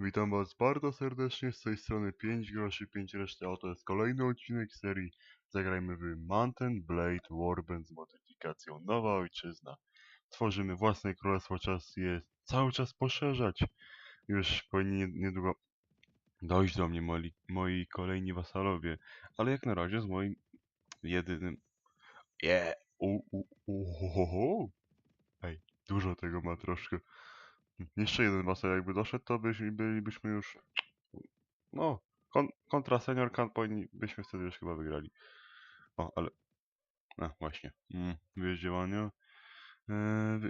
Witam was bardzo serdecznie, z tej strony 5 groszy 5 reszty, a to jest kolejny odcinek serii Zagrajmy w Mountain Blade Warband z modyfikacją Nowa Ojczyzna. Tworzymy własne królestwo, czas je cały czas poszerzać. Już powinni nie- niedługo dojść do mnie moi, moi kolejni wasalowie, ale jak na razie z moim jedynym... Yeah! Ho, ho. Ej, dużo tego ma troszkę. Jeszcze jeden wasal jakby doszedł, to byś, bylibyśmy już... No, kon, kontra senior kan powinni, byśmy wtedy już chyba wygrali. O, ale... A, właśnie. Mm, wiesz działania. Eee,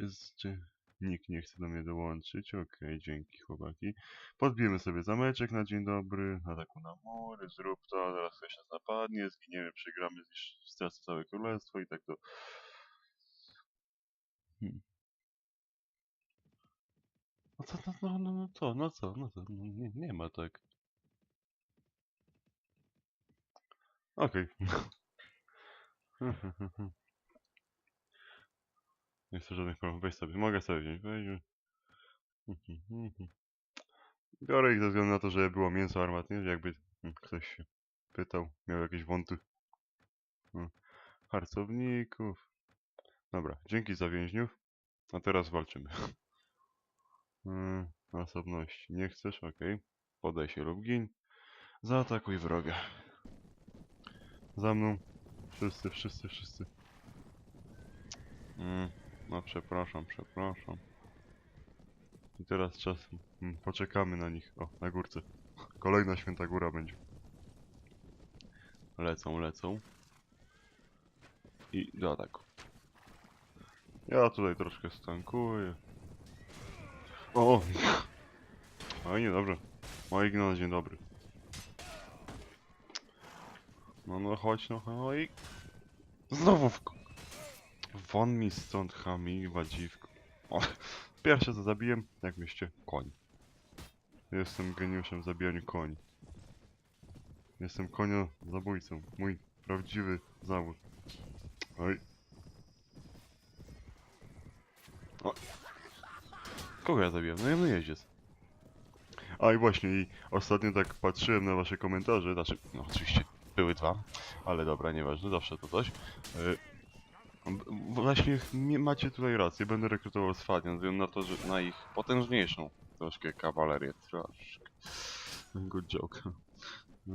nikt nie chce do mnie dołączyć. Okej, dzięki chłopaki. Podbijemy sobie zameczek na dzień dobry. Ataku na mury, zrób to, zaraz ktoś nas napadnie, zginiemy, przegramy, stracę całe królestwo i tak to... Hmm. Co, no, no, no, no co, no co, no co, no, nie, nie ma tak. Okej. nie chcę żadnych problemów, weź sobie, mogę sobie wziąć, weź. Biorę ich ze względu na to, że było mięso armatnie, jakby hmm, ktoś się pytał, miał jakieś wąty. Hmm. Harcowników. Dobra, dzięki za więźniów. A teraz walczymy. Hmm, osobności. Nie chcesz? Okej. Podaj się lub gin. Zaatakuj wroga. Za mną. Wszyscy, wszyscy, wszyscy. Mm, no przepraszam, przepraszam. I teraz czas. Mm, poczekamy na nich. O, na górce. Kolejna święta góra będzie. Lecą, lecą. I do ataku. Ja tutaj troszkę stankuję. O! Oj, niedobrze. Oj, no, dzień dobry. No, no, chodź, no, oj. Znowu w... Won mi stąd, chami, wadziwko. O, pierwsze co zabiłem, jak myślicie, koń. Jestem geniuszem w zabijaniu koni. Jestem konio zabójcą. Mój prawdziwy zawód. Oj. O. Kogo ja zabiłem? No no jeździec. A i właśnie, i ostatnio tak patrzyłem na wasze komentarze, znaczy, no oczywiście były dwa, ale dobra, nieważne, zawsze to coś. Y, właśnie macie tutaj rację, będę rekrutował z Fadian, ze na to, że na ich potężniejszą troszkę kawalerię, troszkę. Good joke. Y,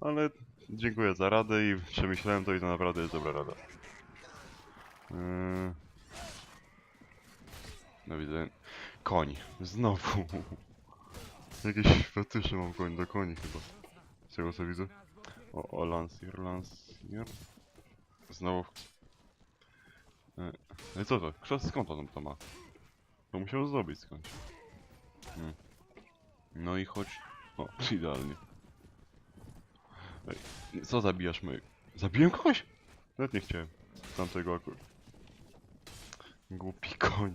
ale dziękuję za radę i przemyślałem to i to naprawdę jest dobra rada. Y, no widzę. Koń. Znowu. Jakieś fetysze mam koń do koni chyba. Z tego co widzę. O, o Lancier, Lancier. Znowu. E, no i co to? Kto, skąd on to ma? To musiał zdobyć skądś. Hmm. No i chodź. O, idealnie. Ej, co zabijasz my? Zabiłem kogoś? Nawet nie chciałem. Tamtego akurat. Głupi koń.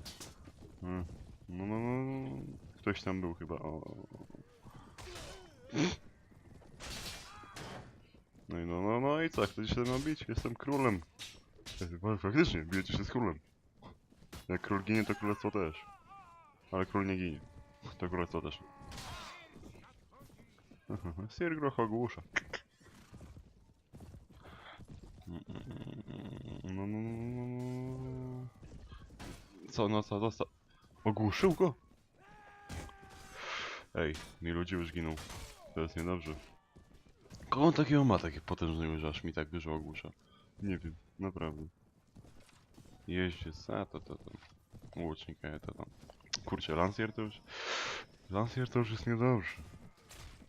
Hmm. No, no, no, no. Ktoś tam był chyba. O. No i no, no, no i co? Chcecie się ma bić? Jestem królem. Ej, Faktycznie, bijecie się z królem. Jak król ginie, to królestwo też. Ale król nie ginie. To królestwo też. Sir Groch ogłusza. No, no, no, no, no. Co, no co, dostał? Ogłuszył go? Ej, mi ludzie już giną. To jest niedobrze. Kogo on takiego ma, takie potężne że aż mi tak dużo ogłusza? Nie wiem, naprawdę. Jeździec, a to, to, to. Łucznik, a to tam. Kurczę, Lancier to już... Lancier to już jest niedobrze.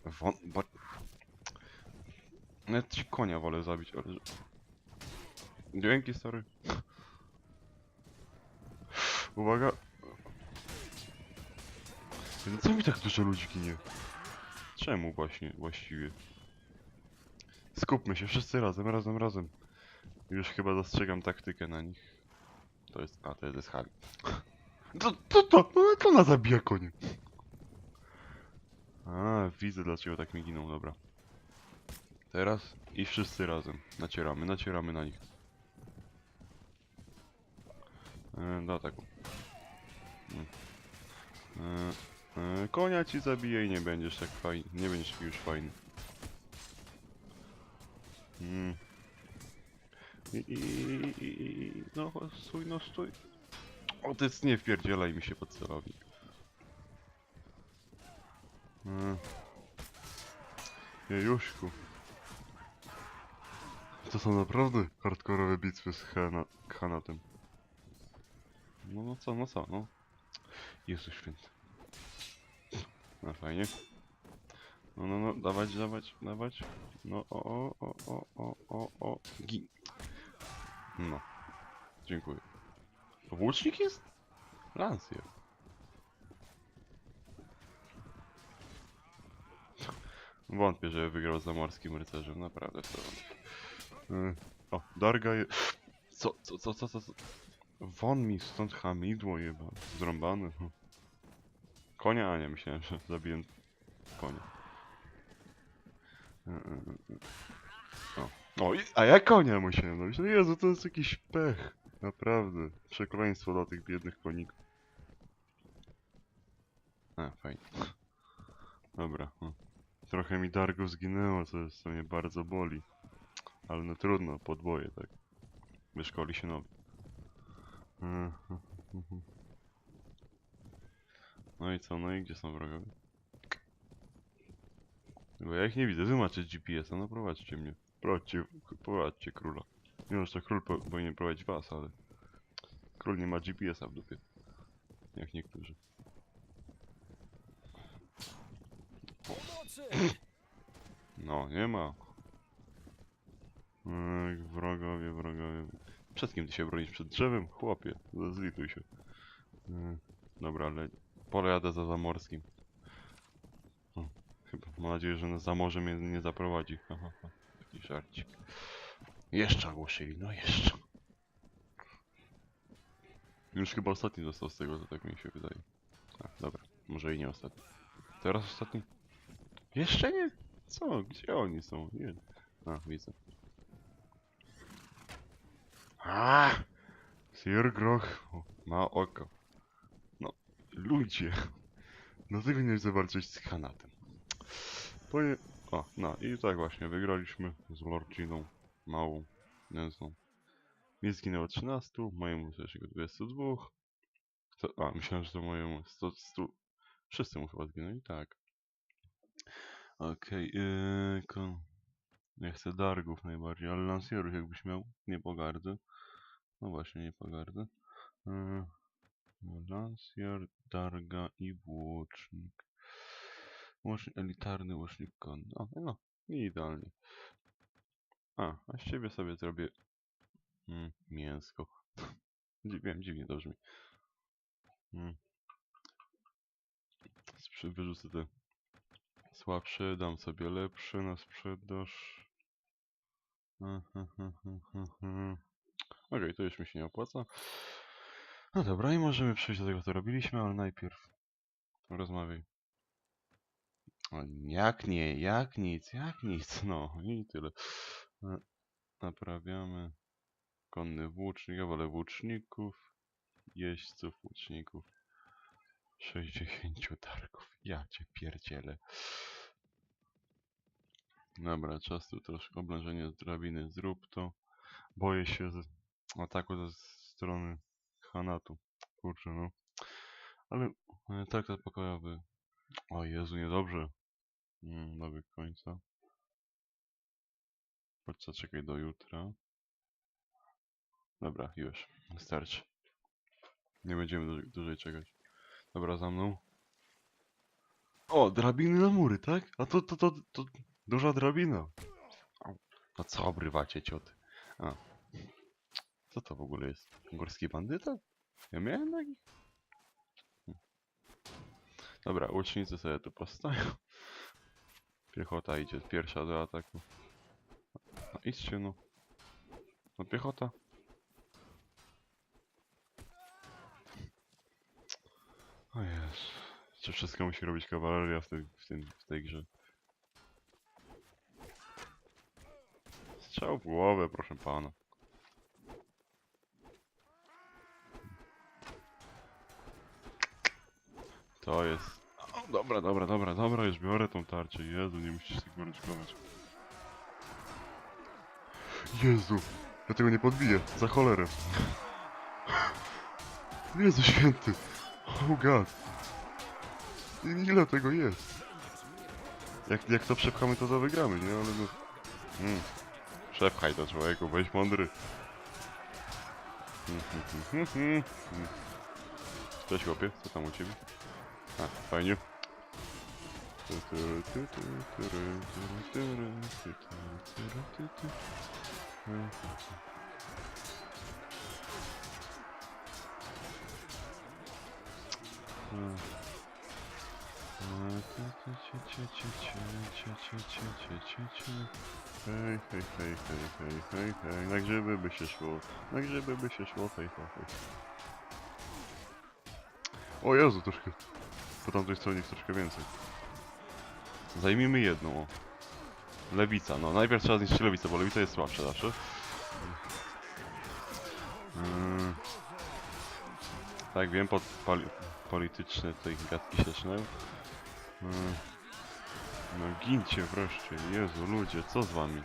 Won... Ba... Nawet ci konia wolę zabić, ale... Dzięki, stary. Uwaga. No co mi tak dużo ludzi ginie? Czemu właśnie, właściwie? Skupmy się, wszyscy razem, razem, razem. Już chyba dostrzegam taktykę na nich. To jest, a to jest Hali. To, to, to, no to ona zabija konie. A, widzę dlaczego tak mi giną, dobra. Teraz i wszyscy razem. Nacieramy, nacieramy na nich. E, do ataku. Mm. E, e, konia ci zabije i nie będziesz tak fajny, nie będziesz już fajny. Mm. I, i, i, i, no stój, no stój. O, jest nie wpierdzielaj mi się pod celownik. Mm. Jejuszku. To są naprawdę hardkorowe bitwy z Hana, Hanatem. No, no co, no co, no. Jezu święty. No fajnie. No, no, no, dawać, dawać, dawać. No, o, o, o, o, o, o, gin. No. Dziękuję. Włócznik jest? Lancję. Wątpię, że wygrał za morskim rycerzem, naprawdę to wątpię. Y, O, Darga je... Co, co, co, co, co? Won mi stąd hamidło jeba, zrąbany. Konia? A nie, myślałem, że zabiję konia. Y, y, y. O, o a ja konia musiałem robić. No Jezu, to jest jakiś pech. Naprawdę. Przekleństwo dla tych biednych koników. A, fajnie. Dobra. Trochę mi Dargo zginęło, co, jest, co mnie bardzo boli. Ale no trudno, podboje, tak. Wyszkoli się nowy. Mhm. No i co, no i gdzie są wrogowie? Bo ja ich nie widzę, wy macie GPS-a, no prowadźcie mnie. Prowadźcie, prowadźcie króla. Nie że to król po, powinien prowadzić was, ale... Król nie ma GPS-a w dupie. Jak niektórzy. No, nie ma. Ech, wrogowie, wrogowie. Przed kim ty się bronisz? Przed drzewem? Chłopie, zlituj się. Ech, dobra, ale pojadę za zamorskim. Chyba, mam nadzieję, że na zamorze mnie nie zaprowadzi. Ha, ha, ha. Taki żarcik. Jeszcze ogłosili, no jeszcze. Już chyba ostatni został z tego, co tak mi się wydaje. Dobra, może i nie ostatni. Teraz ostatni? Jeszcze nie? Co? Gdzie oni są? Nie. A, widzę. A! Sir Groch ma oko. Ludzie. Dlatego nie chcę walczyć z Hanatem. Powie... O, no i tak właśnie, wygraliśmy z Lordziną małą, nędzną. Mi zginęło 13, mojemu też jego 22. To, a, myślałem, że to mojemu 100, 100. Wszyscy mu chyba zginęli, tak. Okej, yy, kon... Nie chcę dargów najbardziej, ale lansierów jakbyś miał, nie pogardzę. No właśnie, nie pogardzę. Yy, lansier, darga i włócznik. Łucznik, elitarny łucznik konny. O, no, idealnie. A, a z ciebie sobie zrobię mm, mięsko. Wiem, dziwnie to brzmi. Mm. Wyrzucę te słabsze, dam sobie lepsze na sprzedaż. Okej, to już mi się nie opłaca. No dobra, i możemy przejść do tego, co robiliśmy, ale najpierw rozmawiaj. O, jak nie, jak nic, jak nic, no i tyle. E, Naprawiamy. Konny włócznik, wolę włóczników. Jeźdźców, włóczników. 60 targów. Ja cię pierdzielę. Dobra, czas tu troszkę oblężenie drabiny. Zrób to. Boję się ataku ze strony Hanatu. Kurczę, no. Ale e, traktat pokojowy. O Jezu, niedobrze. Mm, dobieg końca. Chodź, czekaj do jutra. Dobra, już. Starczy. Nie będziemy dłużej, czekać. Dobra, za mną. O, drabiny na mury, tak? A to, to, to, to duża drabina. No co obrywacie, cioty? A. Co to w ogóle jest? Górski bandyta? Ja miałem taki? Hm. Dobra, łucznicy sobie tu postoją. Piechota idzie pierwsza do ataku. No idźcie no. No piechota. O Jezu. Czy wszystko musi robić kawaleria w, w, tym, w tej grze? Strzał w głowę, proszę pana. To jest... Au. Dobra, dobra, dobra, dobra, już biorę tą tarczę. Jezu, nie musisz się goryczkować. Jezu, ja tego nie podbiję, za cholerę. Jezu święty. Oh god. I Ile tego jest? Jak, jak to przepchamy, to to wygramy, nie? Ale no... Mm. Przepchaj to człowieku, bądź mądry. Cześć chłopie, co tam u ciebie? A, fajnie. Hej, hej, hej, hej, hej, hej, hej, na grzyby by się szło, na grzyby by się szło, hej, hej, hej. O Jezu, troszkę po tamtej stronie jest troszkę więcej. Zajmijmy jedną, o. Lewica, no najpierw trzeba zniszczyć lewicę, bo lewica jest słabsza zawsze. Mm. Tak wiem, pod poli polityczne tutaj gadki się zaczynają. Mm. No gincie wreszcie, Jezu, ludzie, co z wami?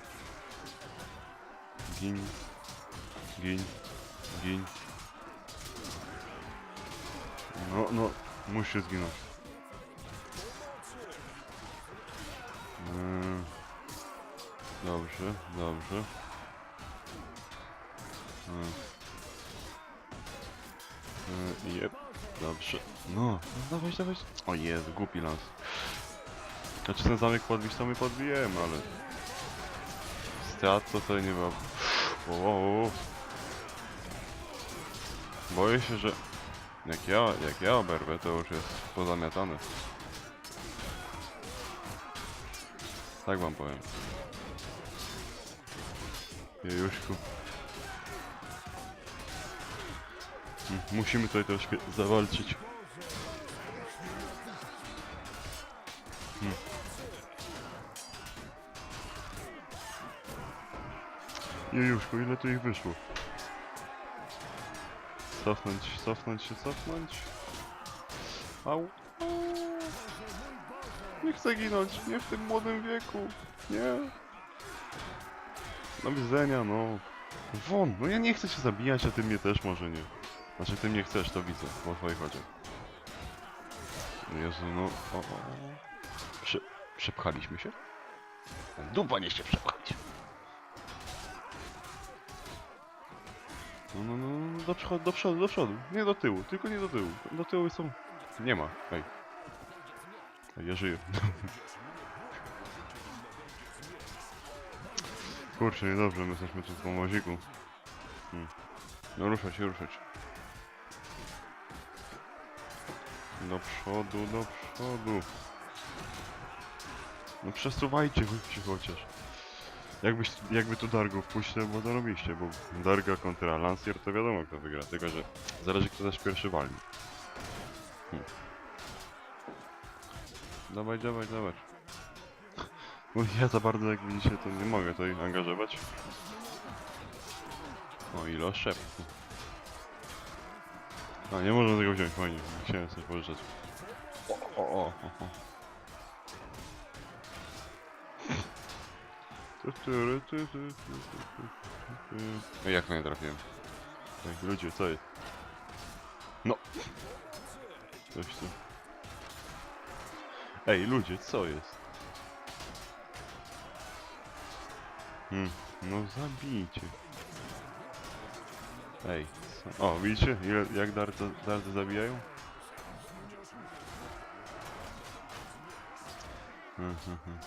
Gin, gin, gin. No, no, musi zginąć. Dobrze, dobrze. Mm. Mm, Jep, dobrze. No, no dawaj, dawaj. O Jezu, głupi lans. Znaczy ten zamek podbić to my podbijemy, ale... Strat to sobie nie ma... Boję się, że... Jak ja, jak ja oberwę, to już jest pozamiatane. Tak wam powiem. Jejuśku. Mm, Musimy tutaj troszkę zawalczyć. Hmm. Jejuszku, ile tu ich wyszło? Cofnąć, cofnąć się, cofnąć. Au. Nie chcę ginąć, nie w tym młodym wieku. Nie. Do widzenia, no. Won, no ja nie chcę się zabijać, a ty mnie też może nie. Znaczy ty mnie chcesz, to widzę, po twoich oczach. Jezu, no. O, o. Prze przepchaliśmy się? Dupa nie się przepchać. No, no, no, no, do przodu, do przodu, do przodu. Nie do tyłu, tylko nie do tyłu. Do tyłu są... Nie ma. Ej, Ja żyję. Kurczę, niedobrze, my jesteśmy tu w pomoziku. Hmm. No ruszać, ruszać. Do przodu, do przodu. No przesuwajcie chodźcie chociaż. Jakbyś, jakby tu Dargo wpuścił, bo to robiście, bo Darga kontra Lancier to wiadomo kto wygra, tylko że zależy kto też pierwszy walni. Hmm. Dawaj, dawaj, dawaj. Bo ja za bardzo jak widzicie to nie mogę tutaj angażować. O ile oszczep. A nie można tego wziąć, fajnie. Chciałem coś pożyczać. O, o, o, o, o. Jak nie trafiłem? Ej, ludzie, co jest? No. Coś tu. Ej, ludzie, co jest? Hmm, no zabijcie. Ej, co? O, widzicie? Ile, jak darty, darty zabijają? Hmm, hmm, hmm.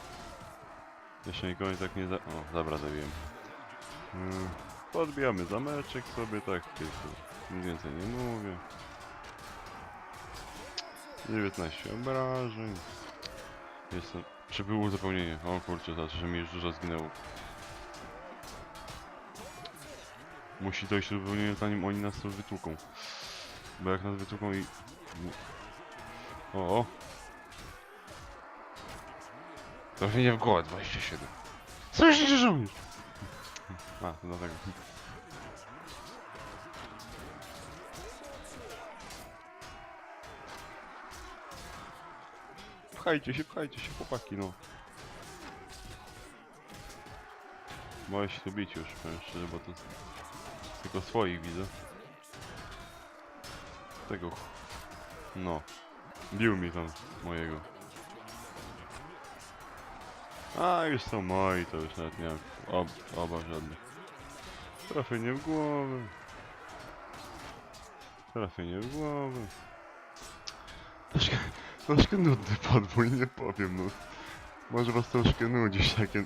Jeszcze nikogo tak nie za... O, dobra, zabiłem. Hmm, podbijamy zameczek sobie, tak, tylko nic więcej nie mówię. 19 obrażeń. Jestem... Czy było uzupełnienie? O kurczę, znaczy, że mi już dużo zginęło. Musi dojść do uzupełnienia zanim oni nas tu wytłuką. Bo jak nas wytłuką i... O. Trafienie w głowę 27. Co się żołnierz? A, to dlatego. pchajcie się, pchajcie się, chłopaki, no. Boję się tu bić już, powiem szczerze, bo to tylko swoich widzę. Tego. No. Bił mi tam mojego. A, już są moi, to już nawet nie mam ob obaw żadnych. Trafienie w głowę. Trafienie w głowę. Troszkę, troszkę nudny podbój, nie powiem, no. Może was troszkę nudzić takie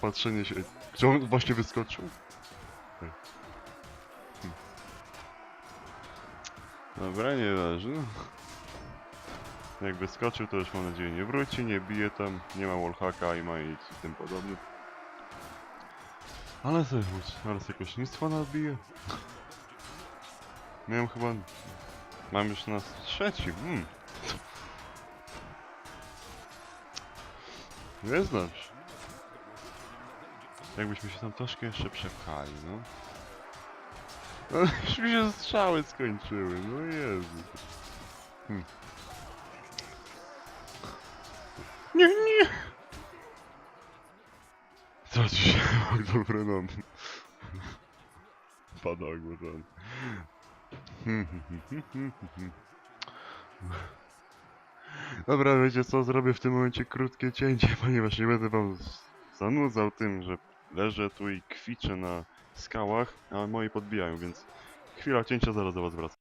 patrzenie się. Czy on właśnie wyskoczył? Dobra, nie leży. Jak wyskoczył, to już mam nadzieję nie wróci, nie bije tam, nie ma wallhacka i ma nic i tym podobnym. Ale sobie chodź, zaraz jakoś nictwo nabije. Miałem chyba... Mam już na trzeci, hmm. Nie znasz. Jakbyśmy się tam troszkę jeszcze przepchali, no. No, już mi się strzały skończyły, no Jezu. Hmm. Nie, nie! Traci się jak dobre nam. Pada ogłoszony. Dobra, wiecie co, zrobię w tym momencie krótkie cięcie, ponieważ nie będę wam zanudzał tym, że leżę tu i kwiczę na skałach, a moi podbijają, więc chwila cięcia, zaraz do was wracam.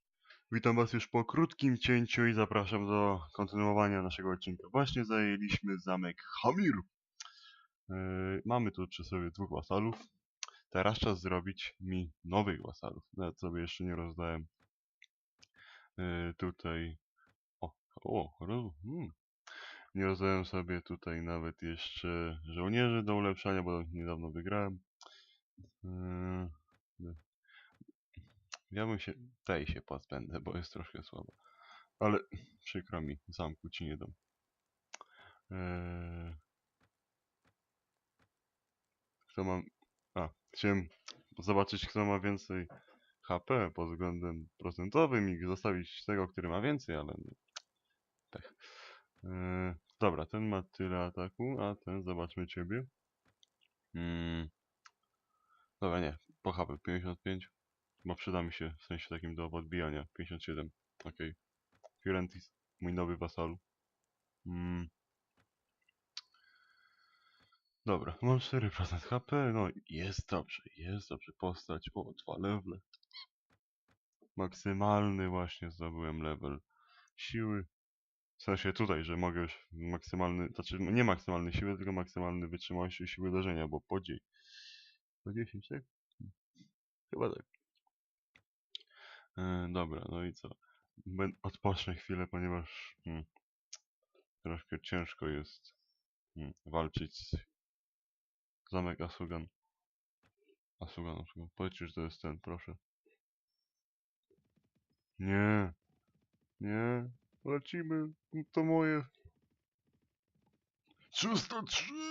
Witam was już po krótkim cięciu i zapraszam do kontynuowania naszego odcinka. Właśnie zajęliśmy zamek Hamir. Yy, mamy tu przy sobie dwóch wasalów. Teraz czas zrobić mi nowych wasalów. Nawet sobie jeszcze nie rozdałem. Yy, tutaj... O, o, hmm. Nie rozdałem sobie tutaj nawet jeszcze żołnierzy do ulepszania, bo niedawno wygrałem. Yy, ja bym się... tej się pozbędę, bo jest troszkę słaba. Ale przykro mi, zamku ci nie dam. Eee... Kto ma... A, chciałem zobaczyć kto ma więcej HP pod względem procentowym i zostawić tego, który ma więcej, ale pech. Eee, dobra, ten ma tyle ataku, a ten zobaczmy ciebie. Mm. Dobra, nie, po HP 55, bo przyda mi się w sensie takim do podbijania. 57, okej. Fiorentis, mój nowy wasalu. Mm. Dobra, mam 4% HP, no jest dobrze, jest dobrze. Postać, o, dwa levele. Maksymalny właśnie zdobyłem level siły. W sensie tutaj, że mogę już maksymalny, znaczy no nie maksymalny siły, tylko maksymalny wytrzymałości i siły uderzenia, bo podziej. Po 10, tak? Chyba tak. E, dobra, no i co? Odpocznę chwilę, ponieważ hmm, troszkę ciężko jest hmm, walczyć z zamek Asugan. Asugan, Asugan. Powiedzcie, że to jest ten, proszę. Nie. Nie. Lecimy. To moje. 303!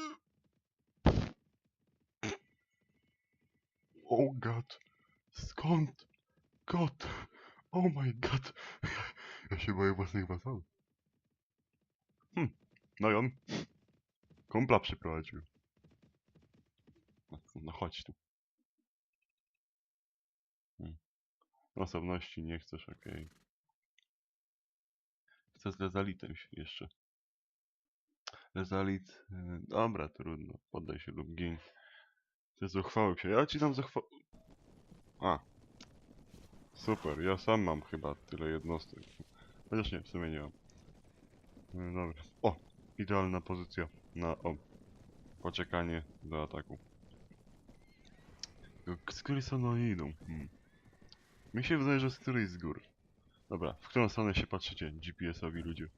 Oh god. Skąd? God. Oh my god. Ja się boję własnych wasalów. Hm. No i on. Kumpla przyprowadził. No, no chodź tu. Hmm. Osobności nie chcesz, okej. Chcę z Lezalitem się jeszcze. Lezalit... y, Dobra, trudno. Poddaj się lub gin. Ty zuchwałem się. Ja ci tam zuchwa... A. Super, ja sam mam chyba tyle jednostek. Chociaż nie, w sumie nie mam. Y, Dobra. O! Idealna pozycja na... O. Poczekanie do ataku. Z której strony oni idą? Hmm. Mi się wydaje, że z której z gór. Dobra, w którą stronę się patrzycie GPS-owi ludzie?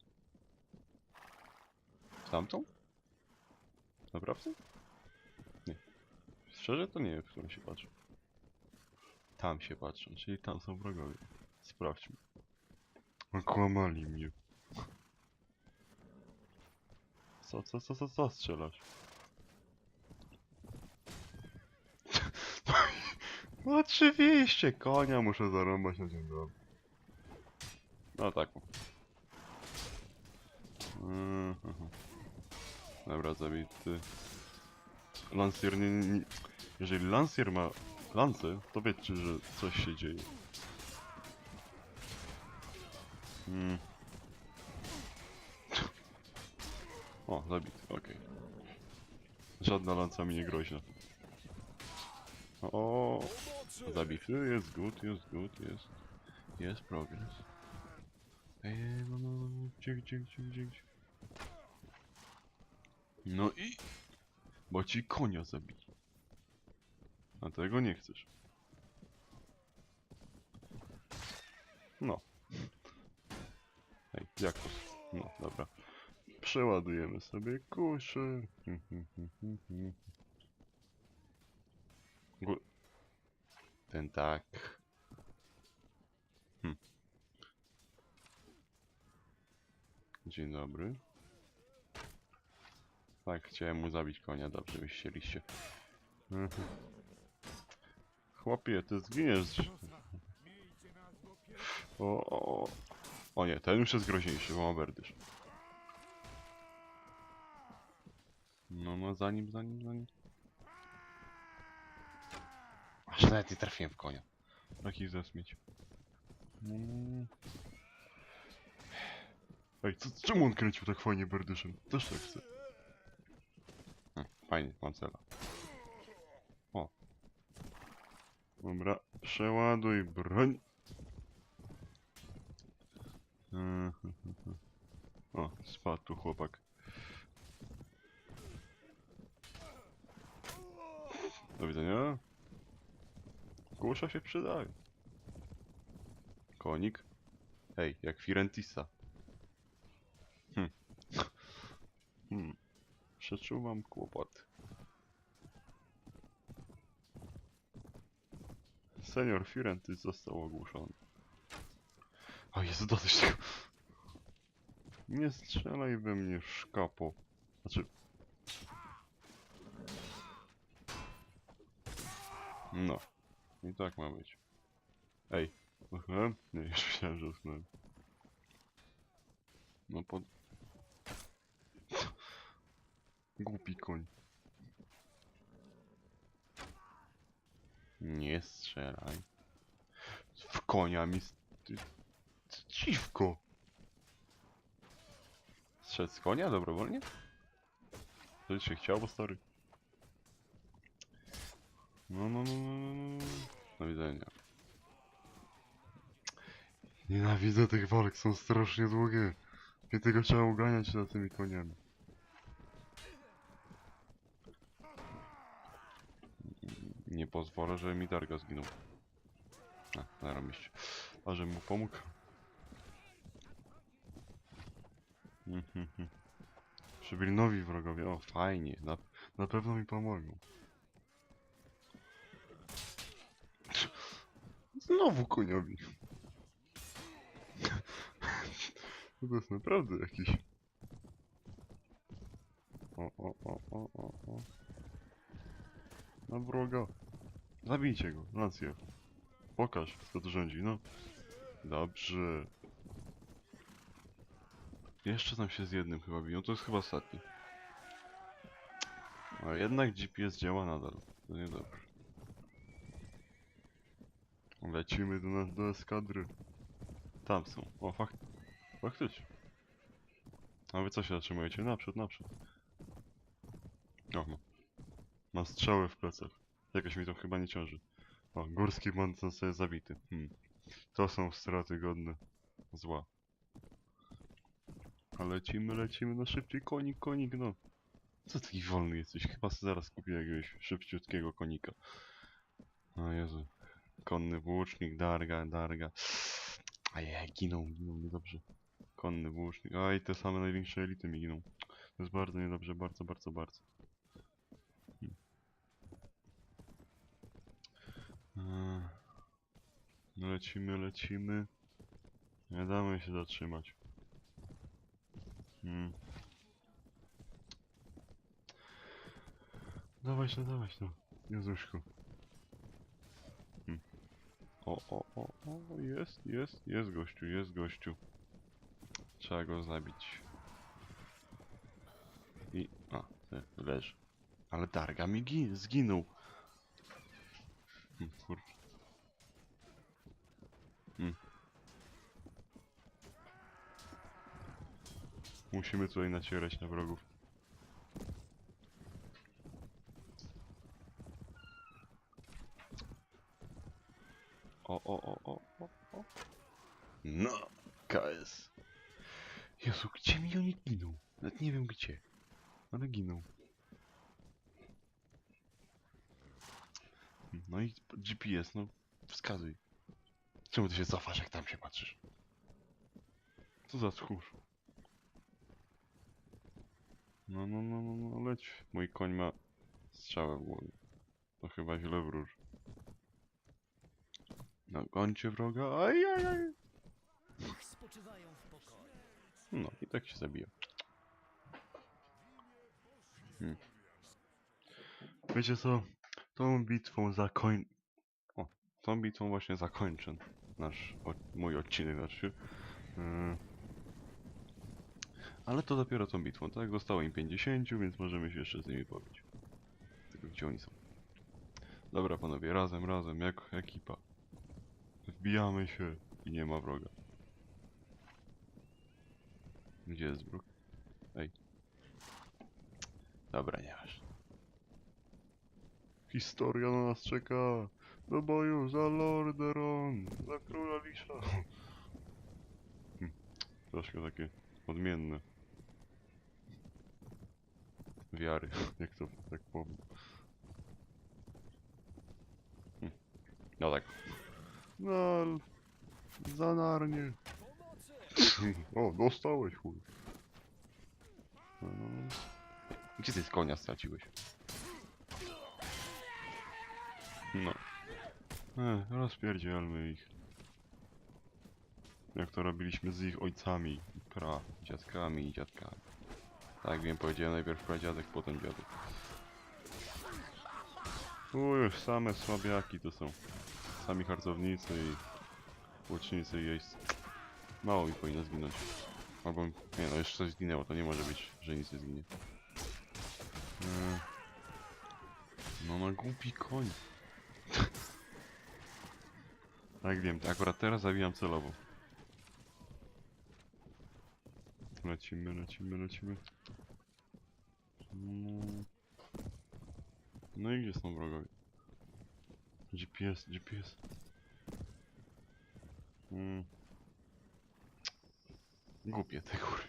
W tamtą? Naprawdę? Szczerze to nie wiem, w którą się patrzę. Tam się patrzą, czyli tam są wrogowie. Sprawdźmy. Okłamali mnie. Co, co, co, co, co strzelasz? No oczywiście, konia muszę zarąbać na dzień dobry. No tak. Mhm. Dobra, zabity. Lancier nie, nie... Jeżeli Lancier ma lance, to wiecie, że coś się dzieje. Hmm. O, zabity, okej. Żadna lanca mi nie groźna. O, zabity, jest good, jest good, jest. Jest progres. Ej, no, no, no, gdzie, gdzie, gdzie? No i... Bo ci konia zabili. A tego nie chcesz. No. Ej, jak to? No, dobra. Przeładujemy sobie kuszę. Gó- Ten tak. Hm. Dzień dobry. Tak, chciałem mu zabić konia, dobrze wyścieliście. Mhm. Chłopie, ty zginiesz. O, o, o. nie, ten już jest groźniejszy, bo ma berdysz. No, no, za nim, za nim, za nim. Aż nawet nie trafiłem w konia. Taki zasmieć. Mm. Ej, co, czemu on kręcił tak fajnie berdyszem? Też tak chcę. Hm, fajnie, mam cela. O. Dobra, przeładuj broń. Mhm. O, spadł tu chłopak. Do widzenia. Kusza się przydaje. Konik. Ej, jak Firentisa. Hm. Hmm. Przeczuwam kłopot. Senior Firentis został ogłuszony. O Jezu, dosyć tego. Nie strzelaj we mnie, szkapo. Znaczy... No. I tak ma być. Ej, uchnąłem? Nie, już myślałem, że. No pod... Głupi koń. Nie strzelaj. W konia mi... Dziwko! Strzec z konia dobrowolnie? To się chciało, stary. No, no, no, no, no, no. Do widzenia. Nienawidzę tych walk, są strasznie długie. Nie tego trzeba uganiać za tymi koniami. Nie pozwolę, żeby mi Darga zginął. A, narobiście. A że mu pomógł? Mhm. Przybyli nowi wrogowie. O, fajnie. Na, na pewno mi pomogą. Znowu koniowi. To jest naprawdę jakiś... O, o, o, o, o, o. Na wroga. Zabijcie go, Lancję. Pokaż, kto tu rządzi, no. Dobrze. Jeszcze tam się z jednym chyba biją, to jest chyba ostatni. A jednak GPS działa nadal. To niedobrze. Lecimy do nas do eskadry. Tam są. O, fakt. Faktycznie. A wy co się zatrzymujecie? Naprzód, naprzód. O, ma. Mam strzały w plecach. Jakoś mi to chyba nie ciąży. O, górski bandyta zostaje zabity. Hmm. To są straty godne zła. A lecimy, lecimy, no szybciej konik, konik, no. Co taki wolny jesteś? Chyba zaraz kupię jakiegoś szybciutkiego konika. O Jezu. Konny włócznik, darga, darga. Ajaj, giną, giną, niedobrze. Konny włócznik. Oj, te same największe elity mi giną. To jest bardzo niedobrze, bardzo, bardzo, bardzo. Hmm. Eee. No lecimy, lecimy. Nie damy się zatrzymać. Hmm. Dawać no, dawać no. Jezuszku. Hmm. O, o, o, o, jest, jest, jest gościu, jest gościu. Trzeba go zabić. I... A, leży. Ale Darga mi gi- zginął. Hmm, kurczę. Musimy tutaj nacierać na wrogów. O, o, o, o, o, o. No, KS. Jezu, gdzie mi oni giną? Nawet nie wiem gdzie. Ale giną. No i GPS, no wskazuj. Czemu ty się cofasz, jak tam się patrzysz? Co za tchórz? No, no, no, no, no, leć. Mój koń ma strzałę w głowie. To chyba źle wróży. No, gońcie wroga. Ajajaj. Spoczywają w pokoju. No i tak się zabija. Hmm. Wiecie co? Tą bitwą zakoń... O, tą bitwą właśnie zakończę nasz, o, mój odcinek, znaczy. Yy. Ale to dopiero tą bitwą, tak? Zostało im 50, więc możemy się jeszcze z nimi pobić. Tylko gdzie oni są? Dobra panowie, razem, razem, jak ekipa. Wbijamy się i nie ma wroga. Gdzie jest Brook? Ej. Dobra, nie masz. Historia na nas czeka. Do boju za Lorderon, za króla Lisza. Hm, Troszkę takie odmienne. Wiary, jak to tak powiem. Hm. No tak. No, za narnie. O, dostałeś chuj. No. Gdzie ty z konia straciłeś? No. E, rozpierdzielmy ich. Jak to robiliśmy z ich ojcami, pra, dziadkami i dziadkami. Tak wiem, powiedziałem najpierw pradziadek, potem dziadek. U, już same słabiaki to są. Sami harcownicy i łucznicy i jeźdźcy. Mało mi powinno zginąć. Albo, nie no, jeszcze coś zginęło, to nie może być, że nic nie zginie. Eee. No na głupi koń. tak wiem, akurat teraz zabijam celowo. Lecimy, lecimy, lecimy. No, no i gdzie są wrogowie? GPS, GPS. Mm. Głupie te góry.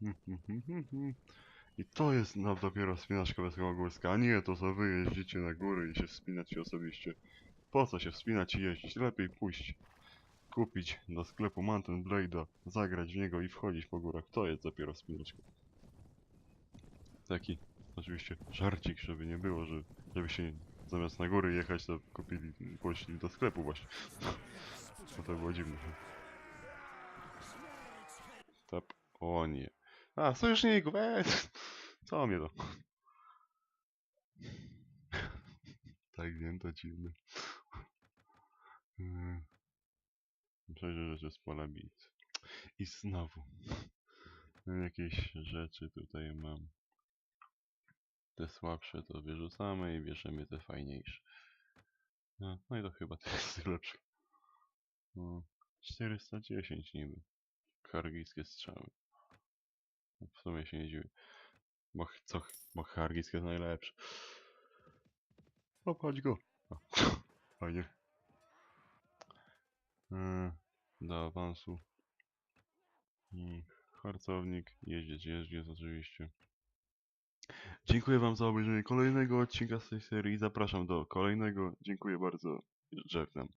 I to jest no, dopiero wspinaczka wysokoogórska, a nie to, co wy jeździcie na góry i się wspinacie osobiście. Po co się wspinać i jeździć? Lepiej pójść, kupić do sklepu Mountain Blade'a, zagrać w niego i wchodzić po górach. To jest dopiero wspinaczka. Taki, oczywiście, żarcik, żeby nie było, że żeby się zamiast na góry jechać, to kupili, poszli do sklepu właśnie. No to było dziwne. Tap. O nie. A, sojuszników, eee! Co mnie to? tak wiem, to dziwne. Yy. Przejrzę rzeczy z pola bit. I znowu. Jakieś rzeczy tutaj mam. Te słabsze to wyrzucamy i bierzemy te fajniejsze. No, no i to chyba to jest lepsze. No, 410 niby. Kargijskie strzały. No, W sumie się nie dziwię. Bo, co, bo Hargis jest najlepszy. Obchodź go. O, Fajnie. Eee, do awansu. Mm, Harcownik. Jeździec, jeździec oczywiście. Dziękuję wam za obejrzenie kolejnego odcinka z tej serii. Zapraszam do kolejnego. Dziękuję bardzo. Żegnam.